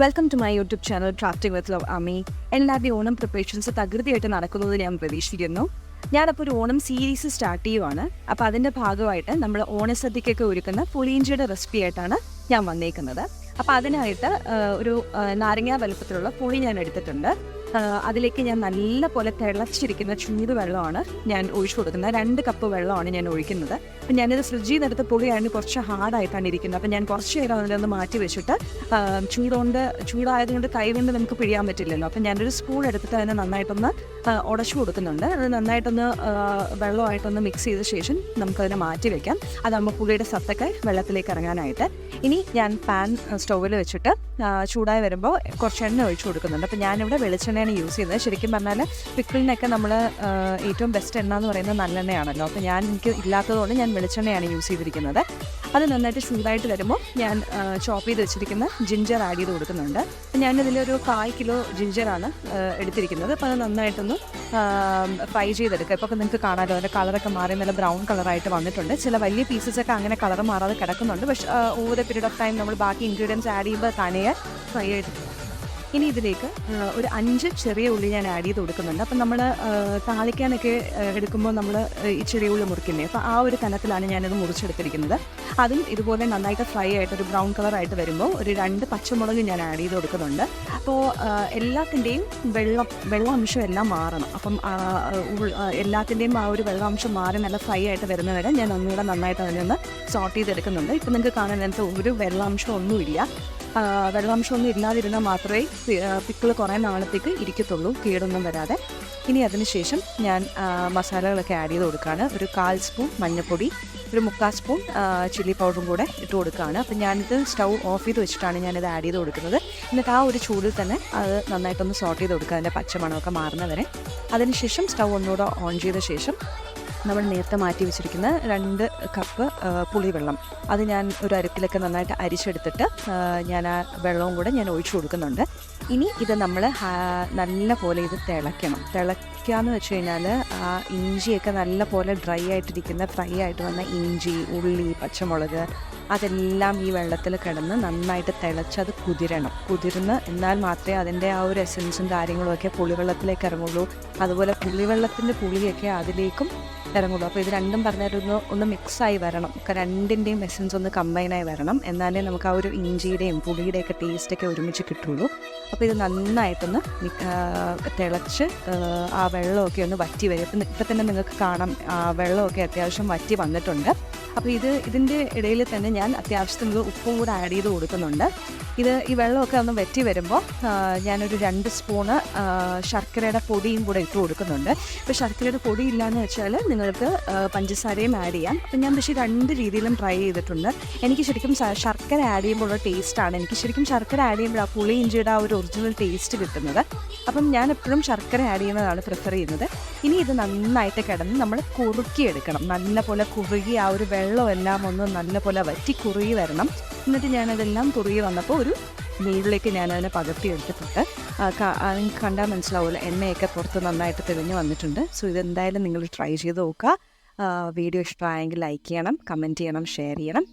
Welcome to my YouTube channel crafting with love Ami എല്ലാവരുടെയും Onam preparations തകൃതിയായിട്ട് നടക്കുന്നത് ഞാൻ പ്രതീക്ഷിക്കുന്നു. ഞാനപ്പോൾ ഒരു ഓണം സീരീസ് സ്റ്റാർട്ട് ചെയ്യുവാണ്. അപ്പോൾ അതിന്റെ ഭാഗമായിട്ട് നമ്മൾ ഓണസദ്യക്കൊക്കെ ഒരുക്കുന്ന പുളിയിഞ്ചിയുടെ റെസിപ്പി ആയിട്ടാണ് ഞാൻ വന്നേക്കുന്നത്. അപ്പോൾ അതിനായിട്ട് ഒരു നാരങ്ങ വലുപ്പത്തിലുള്ള പുളി ഞാൻ എടുത്തിട്ടുണ്ട്. അതിലേക്ക് ഞാൻ നല്ല പോലെ തിളച്ചിരിക്കുന്ന ചൂട് വെള്ളമാണ് ഞാൻ ഒഴിച്ചു കൊടുക്കുന്നത്. രണ്ട് കപ്പ് വെള്ളമാണ് ഞാൻ ഒഴിക്കുന്നത്. അപ്പം ഞാനിത് ഫ്രിഡ്ജിൽ നിന്ന് എടുത്ത പുളിയാണ് കുറച്ച് ഹാർഡായിട്ടാണ് ഇരിക്കുന്നത്. അപ്പം ഞാൻ കുറച്ച് നേരം അതിലൊന്ന് മാറ്റി വെച്ചിട്ട് ചൂടുകൊണ്ട് ചൂടായതുകൊണ്ട് കൈ കൊണ്ട് നമുക്ക് പിഴിയാൻ പറ്റില്ലല്ലോ. അപ്പം ഞാനൊരു സ്പൂൺ എടുത്തിട്ട് അതിനെ നന്നായിട്ടൊന്ന് ഉടച്ചു കൊടുക്കുന്നുണ്ട്. അത് നന്നായിട്ടൊന്ന് വെള്ളമായിട്ടൊന്ന് മിക്സ് ചെയ്ത ശേഷം നമുക്കതിനെ മാറ്റി വെക്കാം. അതാകുമ്പോൾ പുളിയുടെ സത്തൊക്കെ വെള്ളത്തിലേക്ക് ഇറങ്ങാനായിട്ട്. ഇനി ഞാൻ പാൻ സ്റ്റൗവിൽ വെച്ചിട്ട് ചൂടായി വരുമ്പോൾ കുറച്ച് എണ്ണ ഒഴിച്ചു കൊടുക്കുന്നുണ്ട്. അപ്പം ഞാനിവിടെ വെളിച്ചെണ്ണയാണ് യൂസ് ചെയ്യുന്നത്. ശരിക്കും പറഞ്ഞാൽ പിക്കിളിനൊക്കെ നമ്മൾ ഏറ്റവും ബെസ്റ്റ് എണ്ണ എന്ന് പറയുന്നത് നല്ലെണ്ണയാണല്ലോ. അപ്പോൾ ഞാൻ എനിക്ക് ഇല്ലാത്തതുകൊണ്ട് ഞാൻ വെളിച്ചെണ്ണയാണ് യൂസ് ചെയ്തിരിക്കുന്നത്. അത് നന്നായിട്ട് ചൂടായിട്ട് വരുമ്പോൾ ഞാൻ ചോപ്പ് ചെയ്ത് വെച്ചിരിക്കുന്ന ജിഞ്ചർ ആഡ് ചെയ്ത് കൊടുക്കുന്നുണ്ട്. ഞാനിതിലൊരു കാൽ കിലോ ജിഞ്ചറാണ് എടുത്തിരിക്കുന്നത്. അപ്പോൾ അത് നന്നായിട്ടൊന്ന് ഫ്രൈ ചെയ്തെടുക്കുക. ഇപ്പോൾ നിങ്ങൾക്ക് കാണാമല്ലോ അതിന്റെ കളറൊക്കെ മാറി നല്ല ബ്രൗൺ കളറായിട്ട് വന്നിട്ടുണ്ട്. ചില വലിയ പീസസൊക്കെ അങ്ങനെ കളർ മാറാതെ കിടക്കുന്നുണ്ട്. പക്ഷേ over the period of time നമ്മൾ ബാക്കി ഇൻഗ്രീഡിയൻസ് ആഡ് ചെയ്യുമ്പോൾ തനിയെ ഫ്രൈ ആയിട്ട് ഇനി ഇതിലേക്ക് ഒരു അഞ്ച് ചെറിയ ഉള്ളി ഞാൻ ആഡ് ചെയ്ത് കൊടുക്കുന്നുണ്ട്. അപ്പം നമ്മൾ താളിക്കാനൊക്കെ എടുക്കുമ്പോൾ നമ്മൾ ഈ ചെറിയ ഉള്ളി മുറിക്കില്ലേ? അപ്പോൾ ആ ഒരു കനത്തിലാണ് ഞാനത് മുറിച്ചെടുത്തിരിക്കുന്നത്. അതും ഇതുപോലെ നന്നായിട്ട് ഫ്രൈ ആയിട്ട് ഒരു ബ്രൗൺ കളറായിട്ട് വരുമ്പോൾ ഒരു രണ്ട് പച്ചമുളക് ഞാൻ ആഡ് ചെയ്ത് കൊടുക്കുന്നുണ്ട്. അപ്പോൾ എല്ലാത്തിന്റെയും വെള്ളം വെള്ളാംശം എല്ലാം മാറണം. അപ്പം എല്ലാത്തിന്റെയും ആ ഒരു വെള്ളാംശം മാറി നല്ല ഫ്രൈ ആയിട്ട് വരുന്നവരെ ഞാൻ ഒന്നുകൂടെ നന്നായിട്ട് അതിനൊന്ന് സോട്ട് ചെയ്തെടുക്കുന്നുണ്ട്. ഇപ്പം നിങ്ങൾക്ക് കാണാൻ ഒരു വെള്ളാംശം ഒന്നുമില്ല. വെള്ളാംശമൊന്നും ഇല്ലാതിരുന്നാൽ മാത്രമേ പിക്കിൾ കുറേ നാളത്തേക്ക് ഇരിക്കത്തുള്ളൂ കേടൊന്നും വരാതെ. ഇനി അതിനുശേഷം ഞാൻ മസാലകളൊക്കെ ആഡ് ചെയ്ത് കൊടുക്കുകയാണ് ഒരു കാൽ സ്പൂൺ മഞ്ഞൾപ്പൊടി ഒരു മുക്കാൽ സ്പൂൺ ചില്ലി പൗഡറും കൂടെ ഇട്ട് കൊടുക്കുകയാണ് അപ്പം ഞാനിത് സ്റ്റൗ ഓഫ് ചെയ്ത് വെച്ചിട്ടാണ് ഞാനിത് ആഡ് ചെയ്ത് കൊടുക്കുന്നത്. എന്നിട്ട് ആ ഒരു ചൂടിൽ തന്നെ അത് നന്നായിട്ടൊന്ന് സോട്ട് ചെയ്ത് കൊടുക്കുക അതിന്റെ പച്ചമണമൊക്കെ മാറുന്നവരെ. അതിനുശേഷം സ്റ്റൗ ഒന്നുകൂടെ ഓൺ ചെയ്ത ശേഷം നമ്മൾ നേരത്തെ മാറ്റി വെച്ചിരിക്കുന്ന രണ്ട് കപ്പ് പുളിവെള്ളം. അത് ഞാൻ ഒരു അരക്കിലൊക്കെ നന്നായിട്ട് അരിച്ചെടുത്തിട്ട് ഞാൻ ആ വെള്ളവും കൂടെ ഞാൻ ഒഴിച്ചു കൊടുക്കുന്നുണ്ട്. ഇനി ഇത് നമ്മൾ നല്ല പോലെ ഇത് തിളയ്ക്കണം. തിളയ്ക്കാന്ന് വെച്ച് കഴിഞ്ഞാൽ ആ ഇഞ്ചിയൊക്കെ നല്ല പോലെ ഡ്രൈ ആയിട്ടിരിക്കുന്ന ഫ്രൈ ആയിട്ട് വന്ന ഇഞ്ചി ഉള്ളി പച്ചമുളക് അതെല്ലാം ഈ വെള്ളത്തിൽ കിടന്ന് നന്നായിട്ട് തിളച്ചത് കുതിരണം. കുതിർന്ന് എന്നാൽ മാത്രമേ അതിന്റെ ആ ഒരു എസൻസും കാര്യങ്ങളും ഒക്കെ പുളിവെള്ളത്തിലേക്ക് ഇറങ്ങുള്ളൂ. അതുപോലെ പുളിവെള്ളത്തിന്റെ പുളിയൊക്കെ അതിലേക്കും ഇറങ്ങുള്ളൂ. അപ്പോൾ ഇത് രണ്ടും പറഞ്ഞിട്ടൊന്ന് ഒന്ന് മിക്സായി വരണം. രണ്ടിന്റെയും എസൻസ് ഒന്ന് കമ്പൈനായി വരണം. എന്നാലേ നമുക്ക് ആ ഒരു ഇഞ്ചിയുടെയും പുളിയുടെയൊക്കെ ടേസ്റ്റൊക്കെ ഒരുമിച്ച് കിട്ടുള്ളൂ. അപ്പോൾ ഇത് നന്നായിട്ടൊന്ന് തിളച്ച് ആ വെള്ളമൊക്കെ ഒന്ന് വറ്റി വരും. ഇപ്പം ഇപ്പം തന്നെ നിങ്ങൾക്ക് കാണാം ആ വെള്ളമൊക്കെ അത്യാവശ്യം വറ്റി വന്നിട്ടുണ്ട്. അപ്പോൾ ഇത് ഇതിന്റെ ഇടയിൽ തന്നെ ഞാൻ അത്യാവശ്യത്തിന് ഉപ്പും കൂടെ ആഡ് ചെയ്ത് കൊടുക്കുന്നുണ്ട്. ഇത് ഈ വെള്ളമൊക്കെ ഒന്ന് വെറ്റി വരുമ്പോൾ ഞാനൊരു രണ്ട് സ്പൂണ് ശർക്കരയുടെ പൊടിയും കൂടെ ഇട്ട് കൊടുക്കുന്നുണ്ട്. ഇപ്പോൾ ശർക്കരയുടെ പൊടി ഇല്ലയെന്ന് വെച്ചാൽ നിങ്ങൾക്ക് പഞ്ചസാരയും ആഡ് ചെയ്യാം. അപ്പം ഞാൻ പക്ഷേ രണ്ട് രീതിയിലും ട്രൈ ചെയ്തിട്ടുണ്ട്. എനിക്ക് ശരിക്കും ശർക്കര ആഡ് ചെയ്യുമ്പോഴുള്ള ടേസ്റ്റാണ് എനിക്ക് ശരിക്കും ശർക്കര ആഡ് ചെയ്യുമ്പോൾ ആ പുളി ഇഞ്ചിയുടെ ആ ഒരു ഒറിജിനൽ ടേസ്റ്റ് കിട്ടുന്നത്. അപ്പം ഞാൻ എപ്പോഴും ശർക്കര ആഡ് ചെയ്യുന്നതാണ് പ്രിഫർ ചെയ്യുന്നത്. ഇനി ഇത് നന്നായിട്ട് കിടന്ന് നമ്മൾ കുറുക്കിയെടുക്കണം. നല്ല പോലെ കുറുകി ആ ഒരു വെള്ളം എല്ലാം ഒന്ന് നല്ലപോലെ വറ്റി കുറുകി വരണം. എന്നിട്ട് ഞാനതെല്ലാം കുറുകി വന്നപ്പോൾ ഒരു നീളിലേക്ക് ഞാനതിനെ പകർത്തി എടുത്തിട്ടുണ്ട് ആ, നിങ്ങൾക്ക് കണ്ടാൽ മനസ്സിലാവില്ല എണ്ണയൊക്കെ പുറത്ത് നന്നായിട്ട് തെളിഞ്ഞ് വന്നിട്ടുണ്ട്. സോ ഇതെന്തായാലും നിങ്ങൾ ട്രൈ ചെയ്ത് നോക്കുക. വീഡിയോ ഇഷ്ടമായെങ്കിൽ ലൈക്ക് ചെയ്യണം കമന്റ് ചെയ്യണം ഷെയർ ചെയ്യണം.